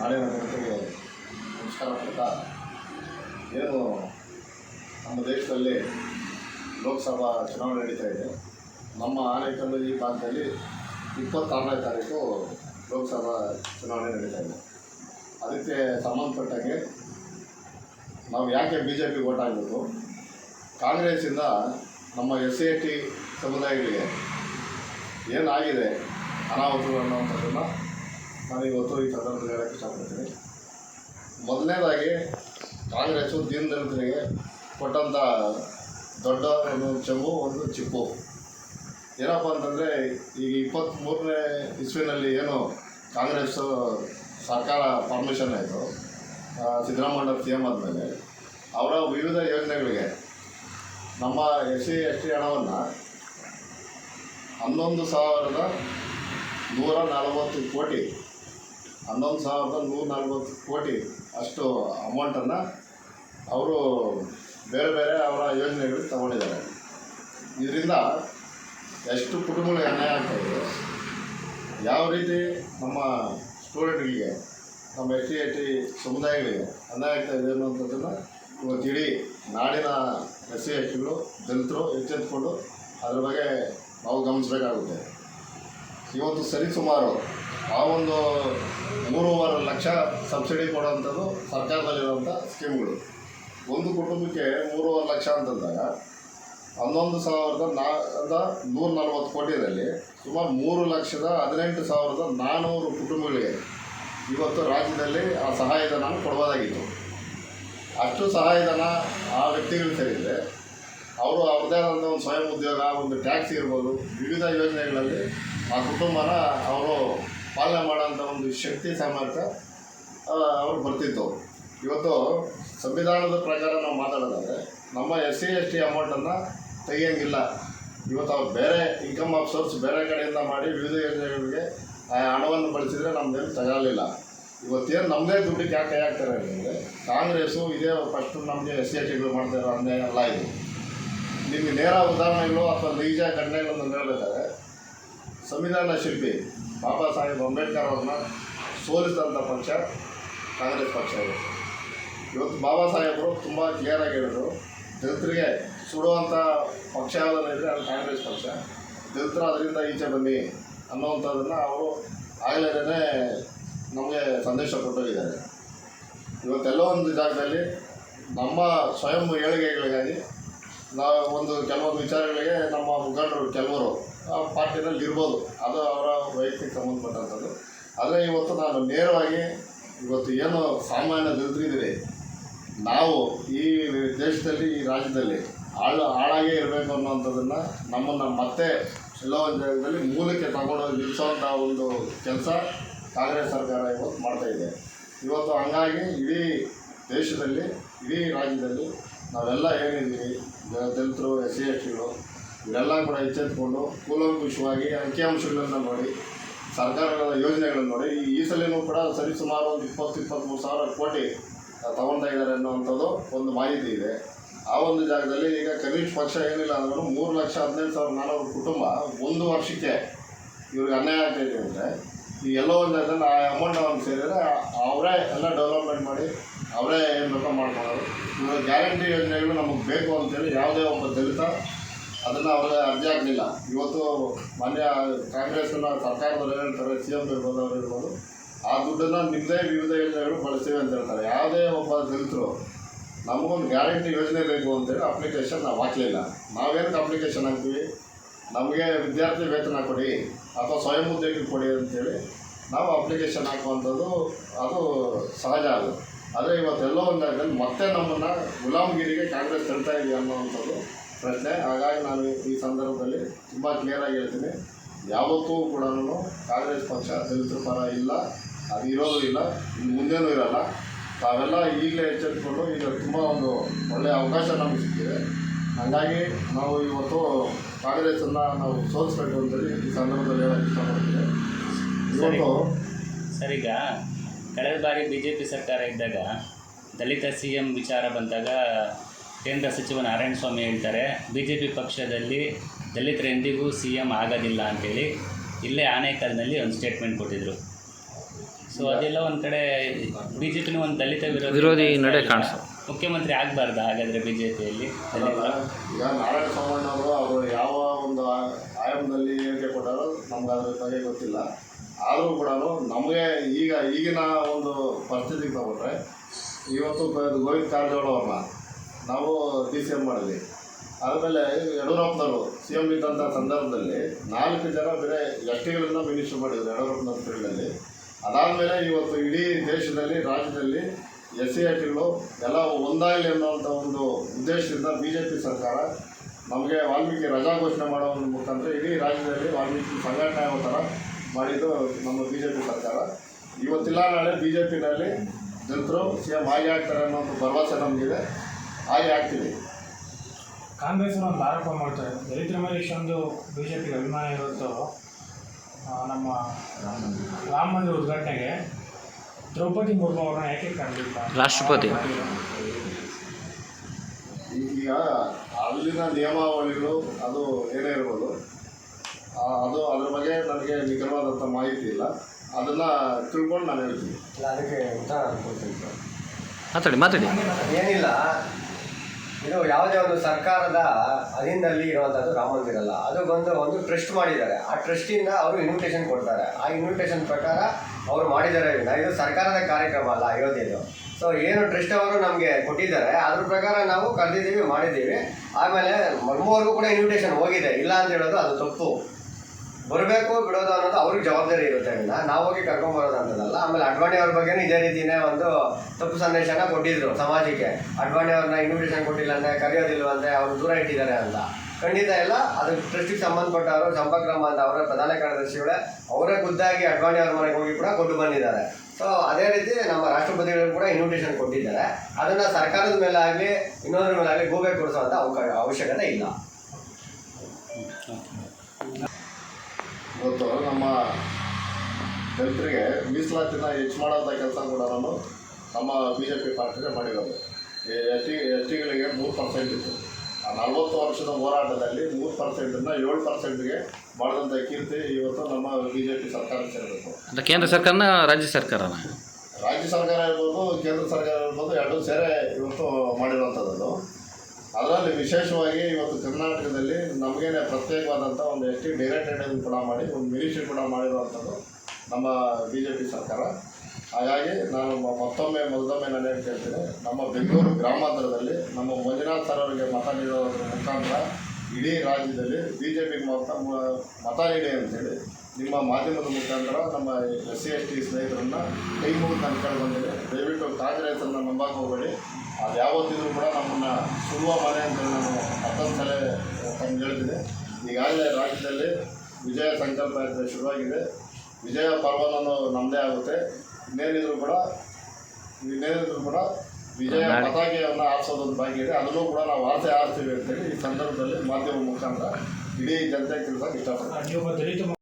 ನಾಡಿನ ಜನತೆಗೆ ನಮಸ್ಕಾರ ಕೊಡ್ತಾ ಏನು ನಮ್ಮ ದೇಶದಲ್ಲಿ ಲೋಕಸಭಾ ಚುನಾವಣೆ ನಡೀತಾ ಇದೆ. ನಮ್ಮ ಆನೇಕಲ್ಲು ಈ ಭಾಗದಲ್ಲಿ ಇಪ್ಪತ್ತಾರನೇ ತಾರೀಕು ಲೋಕಸಭಾ ಚುನಾವಣೆ ನಡೀತಾ ಇದೆ. ಅದಕ್ಕೆ ಸಂಬಂಧಪಟ್ಟಂಗೆ ನಾವು ಯಾಕೆ ಬಿ ಜೆ ಪಿ ಓಟ್ ಆಗಬೇಕು ಕಾಂಗ್ರೆಸ್ಸಿಂದ ನಮ್ಮ ಎಸ್ ಸಿ ಎ ಟಿ ಸಮುದಾಯಗಳಿಗೆ ಏನಾಗಿದೆ ಅನಾಹುತಗಳು ಅನ್ನೋವಂಥದ್ದನ್ನು ನಾನು ಇವತ್ತು ಈ ಸಂದರ್ಭದಲ್ಲಿ ಹೇಳಕ್ಕೆ ಇಷ್ಟಪಡ್ತೀನಿ. ಮೊದಲನೇದಾಗಿ ಕಾಂಗ್ರೆಸ್ಸು ದೀನದಲಿತರಿಗೆ ಕೊಟ್ಟಂಥ ದೊಡ್ಡ ಒಂದು ಚೆಂಬು, ಒಂದು ಚಿಪ್ಪು. ಏನಪ್ಪ ಅಂತಂದರೆ, ಈಗ ಇಪ್ಪತ್ತ್ಮೂರನೇ ಇಸ್ವಿನಲ್ಲಿ ಏನು ಕಾಂಗ್ರೆಸ್ ಸರ್ಕಾರ ಪರ್ಮಿಷನ್ ಆಯಿತು ಸಿದ್ದರಾಮಯ್ಯ ಸಿ ಎಂ ಆದಮೇಲೆ, ಅವರ ವಿವಿಧ ಯೋಜನೆಗಳಿಗೆ ನಮ್ಮ ಎಸ್ ಸಿ, ಎಸ್ ಟಿ ಹಣವನ್ನು ಹನ್ನೊಂದು ಸಾವಿರದ ನೂರ ನಲವತ್ತು ಕೋಟಿ ಹನ್ನೊಂದು ಸಾವಿರದ ನೂರ ನಲ್ವತ್ತು ಕೋಟಿ ಅಷ್ಟು ಅಮೌಂಟನ್ನು ಅವರು ಬೇರೆ ಬೇರೆ ಅವರ ಯೋಜನೆಗಳಿಗೆ ತಗೊಂಡಿದ್ದಾರೆ. ಇದರಿಂದ ಎಷ್ಟು ಕುಟುಂಬಗಳಿಗೆ ಅನ್ಯಾಯ ಆಗ್ತಾಯಿದೆ ಯಾವ ರೀತಿ ನಮ್ಮ ಸ್ಟೂಡೆಂಟ್ಗಳಿಗೆ, ನಮ್ಮ ಎಸ್ ಟಿ ಎಸ್ ಟಿ ಸಮುದಾಯಗಳಿಗೆ ಅನ್ಯಾಯ ಆಗ್ತಾ ಇದೆ ಅನ್ನುವಂಥದ್ದನ್ನು ಇವತ್ತು ಇಡೀ ನಾಡಿನ ಎಸ್ ಸಿ, ಎಸ್ ಟಿಗಳು, ದಲಿತರು ಎಚ್ಚೆತ್ತುಕೊಂಡು ಅದ್ರ ಬಗ್ಗೆ ನಾವು ಗಮನಿಸಬೇಕಾಗುತ್ತೆ. ಇವತ್ತು ಸರಿಸುಮಾರು ಆ ಒಂದು ಮೂರುವರೆ ಲಕ್ಷ ಸಬ್ಸಿಡಿ ಕೊಡೋವಂಥದ್ದು ಸರ್ಕಾರದಲ್ಲಿರುವಂಥ ಸ್ಕೀಮ್ಗಳು. ಒಂದು ಕುಟುಂಬಕ್ಕೆ ಮೂರುವರೆ ಲಕ್ಷ ಅಂತಂದಾಗ ಹನ್ನೊಂದು ಸಾವಿರದ ನಾ ನೂರ ನಲ್ವತ್ತು ಕೋಟಿಯಲ್ಲಿ ಸುಮಾರು ಮೂರು ಲಕ್ಷದ ಹದಿನೆಂಟು ಸಾವಿರದ ನಾನ್ನೂರು ಕುಟುಂಬಗಳಿಗೆ ಇವತ್ತು ರಾಜ್ಯದಲ್ಲಿ ಆ ಸಹಾಯಧನ ಕೊಡ್ಬೋದಾಗಿತ್ತು ಅಷ್ಟು ಸಹಾಯಧನ ಆ ವ್ಯಕ್ತಿಗಳು ಸೇರಿದರೆ ಅವರು ಅವ್ರದ್ದೇ ಆದಂಥ ಒಂದು ಸ್ವಯಂ ಉದ್ಯೋಗ, ಒಂದು ಟ್ಯಾಕ್ಸ್ ಇರ್ಬೋದು, ವಿವಿಧ ಯೋಜನೆಗಳಲ್ಲಿ ಆ ಕುಟುಂಬನ ಅವರು ಪಾಲನೆ ಮಾಡೋಂಥ ಒಂದು ಶಕ್ತಿ ಸಾಮರ್ಥ್ಯ ಅವ್ರು ಬರ್ತಿತ್ತು. ಇವತ್ತು ಸಂವಿಧಾನದ ಪ್ರಕಾರ ನಾವು ಮಾತಾಡೋದಾದರೆ, ನಮ್ಮ ಎಸ್ ಸಿ, ಎಸ್ ಟಿ ಅಮೌಂಟನ್ನು ತೆಗಿಯೋಂಗಿಲ್ಲ. ಇವತ್ತು ಅವ್ರು ಬೇರೆ ಇನ್ಕಮ್ ಆಫ್ ಸೋರ್ಸ್ ಬೇರೆ ಕಡೆಯಿಂದ ಮಾಡಿ ವಿವಿಧ ಯೋಜನೆಗಳಿಗೆ, ಆ, ಹಣವನ್ನು ಬಳಸಿದರೆ ನಮ್ಮದೇನು ತಗೊಳ್ಳಲಿಲ್ಲ ಇವತ್ತೇನು ನಮ್ಮದೇ ದುಡ್ಡಿಗೆ ಯಾಕೆ ಕೈ ಹಾಕ್ತಾರೆ ಅಂತಂದರೆ, ಕಾಂಗ್ರೆಸ್ಸು ಇದೇ ಫಸ್ಟ್ ನಮಗೆ ಎಸ್ ಸಿ, ಎಸ್ ಟಿಗಳು ಮಾಡ್ತಾ ಇರೋ ಅನ್ಯಾಯ ಅಲ್ಲ ಇದು. ನಿಮಗೆ ನೇರ ಉದಾಹರಣೆಗಳು ಅಥವಾ ನೈಜ ಘಟನೆಗಳನ್ನು ಹೇಳಬೇಕಾದ್ರೆ, ಸಂವಿಧಾನ ಶಿಲ್ಪಿ ಬಾಬಾ ಸಾಹೇಬ್ ಅಂಬೇಡ್ಕರ್ ಅವ್ರನ್ನ ಸೋಲಿಸಿದಂಥ ಪಕ್ಷ ಕಾಂಗ್ರೆಸ್ ಪಕ್ಷ ಇದೆ. ಇವತ್ತು ಬಾಬಾ ಸಾಹೇಬರು ತುಂಬ ಕ್ಲಿಯರಾಗಿ ಹೇಳಿದರು ದಲಿತರಿಗೆ ಸುಡುವಂಥ ಪಕ್ಷ ಯಾವುದನ್ನ ಇದ್ದರೆ ಅದು ಕಾಂಗ್ರೆಸ್ ಪಕ್ಷ. ದಲಿತರು ಅದರಿಂದ ಈಚೆ ಬನ್ನಿ ಅನ್ನೋವಂಥದ್ದನ್ನು ಅವರು ಆಗಲೇ ನಮಗೆ ಸಂದೇಶ ಕೊಟ್ಟೋಗಿದ್ದಾರೆ. ಇವತ್ತೆಲ್ಲೋ ಒಂದು ಜಾಗದಲ್ಲಿ ನಮ್ಮ ಸ್ವಯಂ ಏಳಿಗೆಗಳಿಗಾಗಿ ನಾವು ಒಂದು ಕೆಲವೊಂದು ವಿಚಾರಗಳಿಗೆ ನಮ್ಮ ಆ ಪಾರ್ಟಿನಲ್ಲಿ ಇರ್ಬೋದು. ಅದು ಅವರ ವೈಯಕ್ತಿಕ ಸಂಬಂಧಪಟ್ಟಂಥದ್ದು. ಆದರೆ ಇವತ್ತು ನಾನು ನೇರವಾಗಿ ಇವತ್ತು ಏನು ಸಾಮಾನ್ಯ ದಲಿತರಿದ್ದೀರಿ, ನಾವು ಈ ದೇಶದಲ್ಲಿ, ಈ ರಾಜ್ಯದಲ್ಲಿ ಹಾಳು ಹಾಳಾಗೇ ಇರಬೇಕು ಅನ್ನೋವಂಥದ್ದನ್ನು ನಮ್ಮನ್ನು ಮತ್ತೆ ಎಲ್ಲೋ ಒಂದು ಜಾಗದಲ್ಲಿ ಮೂಲಕ್ಕೆ ತಗೊಂಡು ನಿಲ್ಲಿಸೋಂಥ ಒಂದು ಕೆಲಸ ಕಾಂಗ್ರೆಸ್ ಸರ್ಕಾರ ಇವತ್ತು ಮಾಡ್ತಾಯಿದೆ ಇವತ್ತು ಹಂಗಾಗಿ ಇಡೀ ದೇಶದಲ್ಲಿ, ಇಡೀ ರಾಜ್ಯದಲ್ಲಿ ನಾವೆಲ್ಲ ಏನಿದ್ದೀವಿ ದಲಿತರು, ಎಸ್ ಸಿ ಎಸ್ ಟಿಗಳು ಇವರೆಲ್ಲ ಕೂಡ ಎಚ್ಚೆತ್ತುಕೊಂಡು ಕೂಲಂಕುಷವಾಗಿ ಅಂಕಿಅಂಶಗಳನ್ನು ನೋಡಿ, ಸರ್ಕಾರಗಳ ಯೋಜನೆಗಳನ್ನು ನೋಡಿ, ಈ- ಸಲಿನೂ ಕೂಡ ಸರಿಸುಮಾರು ಒಂದು ಇಪ್ಪತ್ತು ಇಪ್ಪತ್ತ್ಮೂರು ಸಾವಿರ ಕೋಟಿ ತಗೊಳ್ತಾ ಇದ್ದಾರೆ ಅನ್ನೋವಂಥದ್ದು ಒಂದು ಮಾಹಿತಿ ಇದೆ. ಆ ಒಂದು ಜಾಗದಲ್ಲಿ ಈಗ ಕನಿಷ್ಠ ಪಕ್ಷ ಏನಿಲ್ಲ ಅಂದ್ರೂ ಮೂರು ಲಕ್ಷ ಹದಿನೈದು ಸಾವಿರದ ನಾನ್ನೂರು ಕುಟುಂಬ ಒಂದು ವರ್ಷಕ್ಕೆ ಇವ್ರಿಗೆ ಅನ್ಯಾಯ ಆಗ್ತಾಯಿದೆ ಅಂದರೆ, ಈ ಎಲ್ಲೋ ಒಂದು ಜಾಗದಲ್ಲಿ ಆ ಅಮೌಂಟ್ ಅವ್ನು ಸೇರಿದರೆ ಅವರೇ ಎಲ್ಲ ಡೆವಲಪ್ಮೆಂಟ್ ಮಾಡಿ ಅವರೇ ಏನು ಬೇಕೋ ಮಾಡ್ಕೊಳ್ಳೋದು. ಇವಾಗ ಗ್ಯಾರಂಟಿ ಯೋಜನೆಗಳು ನಮಗೆ ಬೇಕು ಅಂತೇಳಿ ಯಾವುದೇ ಒಬ್ಬ ದಲಿತ ಅದನ್ನು ಅವರು ಅರ್ಜಿ ಆಗಲಿಲ್ಲ ಇವತ್ತು ಮಾನ್ಯ ಕಾಂಗ್ರೆಸ್ನ ಸರ್ಕಾರದವ್ರು ಹೇಳ್ತಾರೆ ಸಿ ಎಂ ಇರ್ಬೋದು, ಅವ್ರು ಇರ್ಬೋದು, ಆ ದುಡ್ಡನ್ನು ನಿಮ್ಮದೇ ವಿವಿಧ ಯೋಜನೆಗಳು ಬಳಸ್ತೀವಿ ಅಂತ ಹೇಳ್ತಾರೆ. ಯಾವುದೇ ಒಬ್ಬ ದಲಿತರು ನಮಗೊಂದು ಗ್ಯಾರಂಟಿ ಯೋಜನೆ ಬೇಕು ಅಂತೇಳಿ ಅಪ್ಲಿಕೇಶನ್ ನಾವು ಹಾಕಲಿಲ್ಲ. ನಾವೇನಕ್ಕೆ ಅಪ್ಲಿಕೇಶನ್ ಹಾಕ್ತೀವಿ? ನಮಗೆ ವಿದ್ಯಾರ್ಥಿ ವೇತನ ಕೊಡಿ ಅಥವಾ ಸ್ವಯಂ ಉದ್ಯೋಗಿ ಕೊಡಿ ಅಂತೇಳಿ ನಾವು ಅಪ್ಲಿಕೇಶನ್ ಹಾಕುವಂಥದ್ದು ಅದು ಸಹಜ ಅದು. ಆದರೆ ಇವತ್ತೆಲ್ಲೋ ಒಂದಾಗಲಿ, ಮತ್ತೆ ನಮ್ಮನ್ನು ಗುಲಾಮ್ಗಿರಿಗೆ ಕಾಂಗ್ರೆಸ್ ತಳ್ತಾ ಇದೆಯಾ ಅನ್ನೋವಂಥದ್ದು ಪ್ರಶ್ನೆ ಹಾಗಾಗಿ ನಾನು ಈ ಸಂದರ್ಭದಲ್ಲಿ ತುಂಬ ಕ್ಲಿಯರಾಗಿ ಹೇಳ್ತೀನಿ. ಯಾವತ್ತೂ ಕೂಡ ಕಾಂಗ್ರೆಸ್ ಪಕ್ಷ ದಲಿತರ ಪರ ಇಲ್ಲ ಅದು ಇರೋದು ಇಲ್ಲ ಇನ್ನು ಮುಂದೇನೂ ಇರಲ್ಲ. ತಾವೆಲ್ಲ ಈಗಲೇ ಎಚ್ಚರಿಕೊಂಡು ಈಗ ತುಂಬ ಒಂದು ಒಳ್ಳೆಯ ಅವಕಾಶ ನಮಗೆ ಸಿಕ್ಕಿದೆ. ಹಾಗಾಗಿ ನಾವು ಇವತ್ತು ಕಾಂಗ್ರೆಸನ್ನು ನಾವು ಸೋಲಿಸ್ಬೇಕು ಅಂತೇಳಿ ಈ ಸಂದರ್ಭದಲ್ಲಿ ಹೇಳಕ್ಕೆ ಇಷ್ಟಪಡ್ತೀನಿ. ಇವತ್ತು ಸರಿಗ ಕಳೆದ ಬಾರಿ ಬಿ ಜೆ ಪಿ ಸರ್ಕಾರ ಇದ್ದಾಗ ದಲಿತ ಸಿ ಎಂ ವಿಚಾರ ಬಂದಾಗ ಕೇಂದ್ರ ಸಚಿವ ನಾರಾಯಣ ಸ್ವಾಮಿ ಹೇಳ್ತಾರೆ ಬಿ ಜೆ ಪಿ ಪಕ್ಷದಲ್ಲಿ ದಲಿತರು ಎಂದಿಗೂ ಸಿ ಎಂ ಆಗೋದಿಲ್ಲ ಅಂತೇಳಿ ಇಲ್ಲೇ ಆನೇಕಲ್ನಲ್ಲಿ ಒಂದು ಸ್ಟೇಟ್ಮೆಂಟ್ ಕೊಟ್ಟಿದ್ದರು ಸೊ ಅದೆಲ್ಲ ಒಂದು ಕಡೆ ಬಿ ಜೆ ಪಿನೂ ಒಂದು ದಲಿತ ವಿರೋಧಿ ವಿರೋಧಿ ನಡೆ ಕಾಣಿಸ್ತು. ಮುಖ್ಯಮಂತ್ರಿ ಆಗಬಾರ್ದು ಹಾಗಾದರೆ ಬಿ ಜೆ ಪಿಯಲ್ಲಿ ಈಗ ನಾರಾಯಣ ಅವರು ಅವರು ಯಾವ ಒಂದು ಆಯಾಮದಲ್ಲಿ ಹೇಳಿಕೆ ಕೊಟ್ಟಾರೋ ನಮ್ಗೆ ಅದರ ಬಗ್ಗೆ ಗೊತ್ತಿಲ್ಲ. ಆದರೂ ಕೂಡ ನಮಗೆ ಈಗ ಈಗಿನ ಒಂದು ಪರಿಸ್ಥಿತಿಗೆ ತಗೊಂಡ್ರೆ ಇವತ್ತು ಗೋವಿಂದ ಕಾರಜೋಳ ಅವ್ರನ್ನ ನಾವು ಡಿ ಸಿ ಎಂ ಮಾಡಿದ್ವಿ. ಆಮೇಲೆ ಯಡಿಯೂರಪ್ಪನವರು ಸಿ ಎಂ ಇದ್ದಂಥ ಸಂದರ್ಭದಲ್ಲಿ ನಾಲ್ಕು ಜನ ಬೇರೆ ಟಿಗಳಿಂದ ಮಿನಿಸ್ಟರ್ ಮಾಡಿದ್ರು ಯಡಿಯೂರಪ್ಪನವ್ರ ಫೀಲ್ಡಲ್ಲಿ ಅದಾದಮೇಲೆ ಇವತ್ತು ಇಡೀ ದೇಶದಲ್ಲಿ, ರಾಜ್ಯದಲ್ಲಿ ಎಸ್ ಸಿ ಟಿಗಳು ಎಲ್ಲ ಒಂದಾಗಲಿ ಅನ್ನೋವಂಥ ಒಂದು ಉದ್ದೇಶದಿಂದ ಬಿ ಜೆ ಪಿ ಸರ್ಕಾರ ನಮಗೆ ವಾಲ್ಮೀಕಿ ರಜಾ ಘೋಷಣೆ ಮಾಡೋ ಮುಖಾಂತರ ಇಡೀ ರಾಜ್ಯದಲ್ಲಿ ವಾಲ್ಮೀಕಿ ಸಂಘಟನೆ ಆಗೋ ಥರ ಮಾಡಿದ್ದು ನಮ್ಮ ಬಿ ಜೆ ಪಿ ಸರ್ಕಾರ. ಇವತ್ತಿಲ್ಲ, ನಾಳೆ ಬಿ ಜೆ ಪಿನಲ್ಲಿ ಜನರು ಸಿ ಎಂ ಆಗಿ ಆಗ್ತಾರೆ ಅನ್ನೋ ಒಂದು ಭರವಸೆ ನಮಗಿದೆ. ಹಾಗೆ ಆಗ್ತಿದೆ. ಕಾಂಗ್ರೆಸ್ ಒಂದು ಆರೋಪ ಮಾಡ್ತಾರೆ ದಲಿತರ ಮೇಲೆ ಇಷ್ಟೊಂದು ಬಿ ಜೆ ಪಿಗೆ ಅಭಿಮಾನ ಇರುತ್ತೋ ನಮ್ಮ ರಾಮ ಮಂದಿರ ಉದ್ಘಾಟನೆಗೆ ದ್ರೌಪದಿ ಮುರ್ಮು ಅವ್ರನ್ನ ಯಾಕೆ ಕರೆದಿಲ್ಲ? ರಾಷ್ಟ್ರಪತಿ. ಈಗ ಅಲ್ಲಿನ ನಿಯಮಾವಳಿಗಳು ಅದು ಏನೇ ಇರ್ಬೋದು ಅದು ಅದ್ರ ಬಗ್ಗೆ ನನಗೆ ನಿಖರವಾದಂಥ ಮಾಹಿತಿ ಇಲ್ಲ. ಅದನ್ನು ತಿಳ್ಕೊಂಡು ನಾನು ಹೇಳ್ತೀನಿ. ಇಲ್ಲ ಅದಕ್ಕೆ ಉತ್ತರ ಕೊಡ್ತೀನಿ. ಮಾತಾಡಿ ಮಾತಾಡಿ. ಏನಿಲ್ಲ ಇದು ಯಾವುದ್ಯಾವುದು ಸರ್ಕಾರದ ಅಧೀನದಲ್ಲಿ ಇರುವಂಥದ್ದು ರಾಮ ಮಂದಿರ ಅಲ್ಲ. ಅದು ಬಂದು ಒಂದು ಟ್ರಸ್ಟ್ ಮಾಡಿದ್ದಾರೆ. ಆ ಟ್ರಸ್ಟಿಂದ ಅವರು ಇನ್ವಿಟೇಷನ್ ಕೊಡ್ತಾರೆ. ಆ ಇನ್ವಿಟೇಷನ್ ಪ್ರಕಾರ ಅವರು ಮಾಡಿದ್ದಾರೆ. ಇದು ಸರ್ಕಾರದ ಕಾರ್ಯಕ್ರಮ ಅಲ್ಲ, ಅಯೋಧ್ಯೆದು. ಸೊ ಏನು ಟ್ರಸ್ಟ್ ಅವರು ನಮಗೆ ಕೊಟ್ಟಿದ್ದಾರೆ, ಅದ್ರ ಪ್ರಕಾರ ನಾವು ಕರೆದಿದ್ದೀವಿ, ಮಾಡಿದ್ದೀವಿ. ಆಮೇಲೆ ಮರ್ಮೂವರೆಗೂ ಕೂಡ ಇನ್ವಿಟೇಷನ್ ಹೋಗಿದೆ. ಇಲ್ಲ ಅಂತ ಹೇಳೋದು ಅದು ತಪ್ಪು. ಬರಬೇಕು, ಬಿಡೋದು ಅನ್ನೋದು ಅವ್ರಿಗೆ ಜವಾಬ್ದಾರಿ ಇರುತ್ತೆ ಇಲ್ಲ ನಾವು ಹೋಗಿ ಕರ್ಕೊಂಬರೋದು ಅಂತದಲ್ಲ ಆಮೇಲೆ ಅಡ್ವಾಣಿ ಅವ್ರ ಬಗ್ಗೆನೂ ಇದೇ ರೀತಿನೇ ಒಂದು ತಪ್ಪು ಸಂದೇಶನ ಕೊಟ್ಟಿದ್ರು ಸಮಾಜಕ್ಕೆ. ಅಡ್ವಾಣಿ ಅವ್ರನ್ನ ಇನ್ವಿಟೇಷನ್ ಕೊಟ್ಟಿಲ್ಲ ಅಂದ್ರೆ ಕರೆಯೋದಿಲ್ವಂತೆ ಅವ್ರು ದೂರ ಇಟ್ಟಿದ್ದಾರೆ ಅಂತ. ಖಂಡಿತ ಇಲ್ಲ, ಅದು ಟ್ರಸ್ಟಿಗೆ ಸಂಬಂಧಪಟ್ಟವರು ಸಂಪಕ್ರಮ ಅಂತ ಅವರ ಪ್ರಧಾನ ಕಾರ್ಯದರ್ಶಿಗಳೇ, ಅವರೇ ಖುದ್ದಾಗಿ ಅಡ್ವಾಣಿ ಅವ್ರ ಮನೆಗೆ ಹೋಗಿ ಕೂಡ ಕೊಟ್ಟು ಬಂದಿದ್ದಾರೆ. ಸೊ ಅದೇ ರೀತಿ ನಮ್ಮ ರಾಷ್ಟ್ರಪತಿಗಳು ಕೂಡ ಇನ್ವಿಟೇಷನ್ ಕೊಟ್ಟಿದ್ದಾರೆ. ಅದನ್ನ ಸರ್ಕಾರದ ಮೇಲೆ ಆಗಲಿ ಇನ್ನೊಂದ್ರ ಮೇಲೆ ಆಗಲಿ ಗೂಬೆ ಕೊಡಿಸುವಂಥ ಅವಕಾಶ ಅವಶ್ಯಕತೆ ಇಲ್ಲ. ಇವತ್ತು ನಮ್ಮ ದಲಿತರಿಗೆ ಮೀಸಲಾತಿನ ಹೆಚ್ಚು ಮಾಡೋಂಥ ಕೆಲಸ ಕೂಡ ನಾನು ನಮ್ಮ ಬಿ ಜೆ ಪಿ ಪಾರ್ಟಿನೇ ಮಾಡಿರೋದು. ಎಸ್ ಟಿ ಎಸ್ ಟಿಗಳಿಗೆ ಮೂರು ಪರ್ಸೆಂಟ್ ಇತ್ತು. ಆ ನಲ್ವತ್ತು ವರ್ಷದ ಹೋರಾಟದಲ್ಲಿ ಮೂರು ಪರ್ಸೆಂಟನ್ನು ಏಳು ಪರ್ಸೆಂಟ್ಗೆ ಮಾಡಿದಂಥ ಕೀರ್ತಿ ಇವತ್ತು ನಮ್ಮ ಬಿ ಜೆ ಪಿ ಸರ್ಕಾರ ಸೇರಬೇಕು. ಅದು ಕೇಂದ್ರ ಸರ್ಕಾರನ ರಾಜ್ಯ ಸರ್ಕಾರನ? ರಾಜ್ಯ ಸರ್ಕಾರ ಇರ್ಬೋದು ಕೇಂದ್ರ ಸರ್ಕಾರ ಇರ್ಬೋದು ಎರಡೂ ಸೇರೆ ಇವತ್ತು ಮಾಡಿರುವಂಥದ್ದು ಅದರಲ್ಲಿ ವಿಶೇಷವಾಗಿ ಇವತ್ತು ಕರ್ನಾಟಕದಲ್ಲಿ ನಮಗೇನೆ ಪ್ರತ್ಯೇಕವಾದಂಥ ಒಂದು ಎಸ್ ಟಿ ಡೈರೆಕ್ಟೆಡ್ ಕೂಡ ಮಾಡಿ, ಒಂದು ಮಿನಿಸ್ಟ್ರಿ ಕೂಡ ಮಾಡಿರುವಂಥದ್ದು ನಮ್ಮ ಬಿ ಜೆ ಪಿ ಸರ್ಕಾರ. ಹಾಗಾಗಿ ನಾನು ಮತ್ತೊಮ್ಮೆ ಮೊದಲೊಮ್ಮೆ ನಾನು ಏನು ಕೇಳ್ತೀನಿ ನಮ್ಮ ಬೆಂಗಳೂರು ಗ್ರಾಮಾಂತರದಲ್ಲಿ ನಮ್ಮ ಮಂಜುನಾಥ್ ಸರ್ ಅವರಿಗೆ ಮತ ನೀಡೋದ್ರ ಮುಖಾಂತರ ಇಡೀ ರಾಜ್ಯದಲ್ಲಿ ಬಿ ಜೆ ಪಿಗೆ ಮತ ಮತ ನೀಡಿ ಅಂತೇಳಿ ನಿಮ್ಮ ಮಾಧ್ಯಮದ ಮುಖಾಂತರ ನಮ್ಮ ಎಸ್ ಸಿ, ಎಸ್ ಟಿ ಸ್ನೇಹಿತರನ್ನು ಕೈ ಮುಗಿದು ನಾನು ಕೇಳ್ಬಂದಿದೆ ದಯವಿಟ್ಟು ಕಾಂಗ್ರೆಸ್ಸನ್ನು ನಂಬಕ್ಕೆ ಹೋಗಬೇಡಿ. ಅದು ಯಾವತ್ತಿದ್ರು ಕೂಡ ನಮ್ಮನ್ನು ಸುಡುವ ಮನೆ ಅಂತ ನಾನು ಮತ್ತೊಂದು ಸಲ ತಮ್ಗೆ ಹೇಳ್ತೀನಿ. ಈಗಾಗಲೇ ರಾಜ್ಯದಲ್ಲಿ ವಿಜಯ ಸಂಕಲ್ಪ ಯಾತ್ರೆ ಶುರುವಾಗಿದೆ. ವಿಜಯ ಪರ್ವನೂ ನಮ್ಮದೇ ಆಗುತ್ತೆ. ಇನ್ನೇನಿದ್ರು ಕೂಡ ಇನ್ನೇನಿದ್ರು ಕೂಡ ವಿಜಯ ಪತಾಕೆಯನ್ನು ಆರಿಸೋದೊಂದು ಬಾಕಿ ಇದೆ. ಅದನ್ನು ಕೂಡ ನಾವು ವಾರ್ತೆ ಆರಿಸ್ತೀವಿ ಅಂತೇಳಿ ಈ ಸಂದರ್ಭದಲ್ಲಿ ಮಾಧ್ಯಮ ಮುಖಾಂತರ ಇಡೀ ಜನತೆ ತಿಳಿಸೋಕೆ ಇಷ್ಟಪಡ್ತೀನಿ.